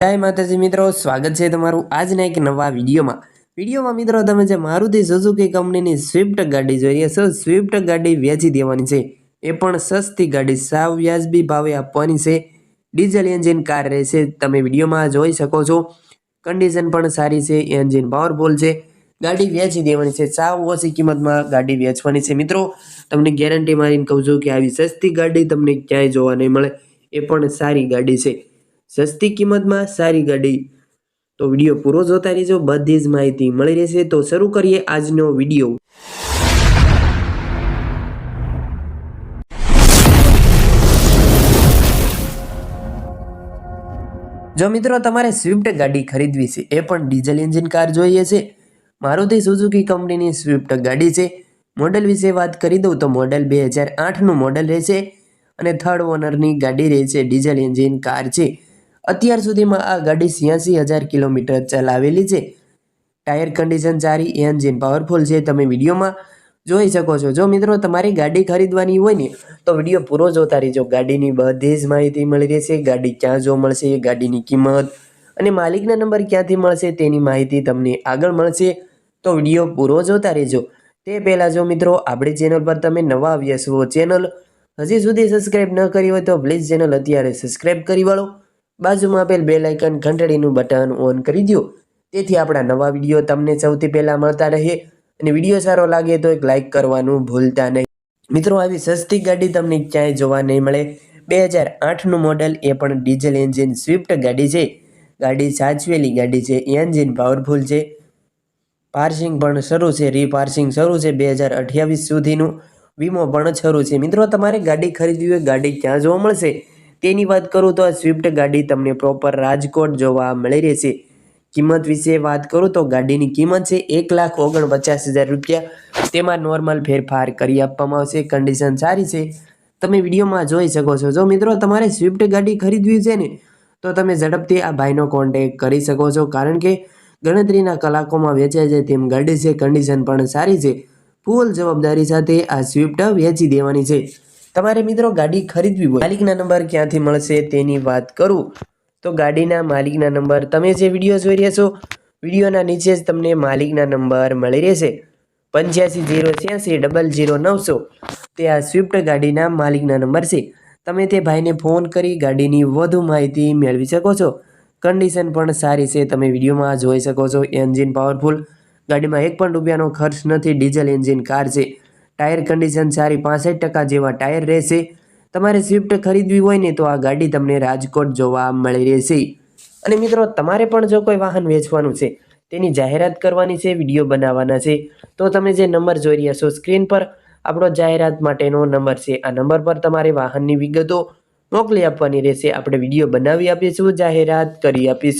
જય માતાજી મિત્રો, સ્વાગત છે તમારું આજના એક નવા વિડીયોમાં. વિડીયોમાં મિત્રો તમે જે મારુતિ સુઝુકી કંપનીની સ્વિફ્ટ ગાડી જોઈ રહ્યા છો, સ્વિફ્ટ ગાડી વેચી દેવાની છે. એ પણ સસ્તી ગાડી, સાવ વ્યાજબી ભાવે આપવાની છે. ડીઝલ એન્જિન કાર રહેશે, તમે વિડીયોમાં જોઈ શકો છો. કન્ડિશન પણ સારી છે, એન્જિન પાવરફુલ છે. ગાડી વેચી દેવાની છે, સાવ ઓછી કિંમતમાં ગાડી વેચવાની છે. મિત્રો, તમને ગેરંટી મારીને કહું છું કે આવી સસ્તી ગાડી તમને ક્યાંય જોવા નહીં મળે. એ પણ સારી ગાડી છે. સસ્તી કિંમતમાં સારી ગાડી. તો વીડિયો પૂરો જોતા રહેજો, બધી જ માહિતી મળી રહેશે. તો શરૂ કરીએ આજનો વીડિયો. જો મિત્રો, તમારે સ્વિફ્ટ ગાડી ખરીદવી છે, એ પણ ડીઝલ એન્જિન કાર જોઈએ છે. મારુતિ સુઝુકી કંપનીની સ્વિફ્ટ ગાડી છે. મોડલ વિશે વાત કરી દઉં તો મોડલ બે હજાર આઠનું મોડલ રહેશે અને થર્ડ ઓનરની ગાડી રહેશે, ડીઝલ એન્જિન કાર છે. અત્યાર સુધીમાં આ ગાડી છ્યાસી હજાર કિલોમીટર ચલાવેલી છે. ટાયર કન્ડિશન સારી એન્જિન પાવરફુલ છે. તમે વિડીયોમાં જોઈ શકો છો. જો મિત્રો તમારી ગાડી ખરીદવાની હોય ને, તો વીડિયો પૂરો જોતા રહેજો. ગાડીની બધી જ માહિતી મળી રહેશે. ગાડી ક્યાં જો મળશે, ગાડીની કિંમત અને માલિકના નંબર ક્યાંથી મળશે તેની માહિતી તમને આગળ મળશે. તો વીડિયો પૂરો જોતા રહેજો. તે પહેલાં જો મિત્રો, આપણી ચેનલ પર તમે નવા આવ્યા છો, ચેનલ હજી સુધી સબસ્ક્રાઈબ ન કરી હોય તો પ્લીઝ ચેનલ અત્યારે સબસ્ક્રાઈબ કરી વાળો. બાજુમાં આપેલ બે લાઇકન ઘંટડીનું બટન ઓન કરી દો તેથી આપણા નવા વીડિયો તમને સૌથી પહેલાં મળતા રહે અને વીડિયો સારો લાગે તો એક લાઇક કરવાનું ભૂલતા નહીં. મિત્રો, આવી સસ્તી ગાડી તમને ક્યાંય જોવા નહીં મળે. બે હજાર આઠનું મોડલ એ પણ ડીઝલ એન્જિન સ્વિફ્ટ ગાડી છે. ગાડી સાચવેલી ગાડી છે, એન્જિન પાવરફુલ છે. પાર્સિંગ પણ શરૂ છે, રીપાર્સિંગ શરૂ છે બે હજાર અઠ્યાવીસ સુધીનું. વીમો પણ શરૂ છે. મિત્રો, તમારે ગાડી ખરીદવી હોય, ગાડી ક્યાં જોવા મળશે? તેની વાત કરું તો આ સ્વિફ્ટ ગાડી તમને પ્રોપર રાજકોટ જોવા મળી રહેશે. કિંમત વિશે વાત કરું તો ગાડીની કિંમત છે એક લાખ ઓગણપચાસ હજાર રૂપિયા. તેમાં નોર્મલ ફેરફાર કરી આપવામાં આવશે કન્ડિશન સારી છે. તમે વિડીયોમાં જોઈ શકો છો. જો મિત્રો તમારે સ્વિફ્ટ ગાડી ખરીદવી છે ને, તો તમે ઝડપથી આ ભાઈનો કોન્ટેક કરી શકો છો. કારણ કે ગણતરીના કલાકોમાં વેચાઈ જાય તેમ ગાડી છે કન્ડિશન પણ સારી છે. ફૂલ જવાબદારી સાથે આ સ્વિફ્ટ વેચી દેવાની છે. તમારે મિત્રો ગાડી ખરીદવી હોય, માલિકના નંબર ક્યાંથી મળશે તેની વાત કરું. તો ગાડીના માલિકના નંબર તમે જે વીડિયો જોઈ રહ્યા છો, વિડીયોના નીચે જ તમને માલિકના નંબર મળી રહેશે. પંચ્યાસી જીરો છ્યાસી ડબલ જીરો નવસો. તે આ સ્વિફ્ટ ગાડીના માલિકના નંબર છે. તમે તે ભાઈને ફોન કરી ગાડીની વધુ માહિતી મેળવી શકો છો. કન્ડિશન પણ સારી છે, તમે વિડીયોમાં જોઈ શકો છો, એન્જિન પાવરફુલ. ગાડીમાં એક પણ રૂપિયાનો ખર્ચ નથી, ડીઝલ એન્જિન કાર છે. ટાયર કન્ડિશન સારી પાસઠ ટકા જેવા ટાયર રહેશે. તમારે સ્વિફ્ટ ખરીદવી હોય ને તો આ ગાડી તમને રાજકોટ જોવા મળી રહેશે. અને મિત્રો, તમારે પણ જો કોઈ વાહન વેચવાનું છે, તેની જાહેરાત કરવાની છે, વીડિયો બનાવવાના છે, તો તમે જે નંબર જોઈ રહ્યા છો સ્ક્રીન પર, આપણો જાહેરાત માટેનો નંબર છે. આ નંબર પર તમારે વાહનની વિગતો મોકલી આપવાની રહેશે. આપણે વીડિયો બનાવી આપીશું, જાહેરાત કરી આપીશું.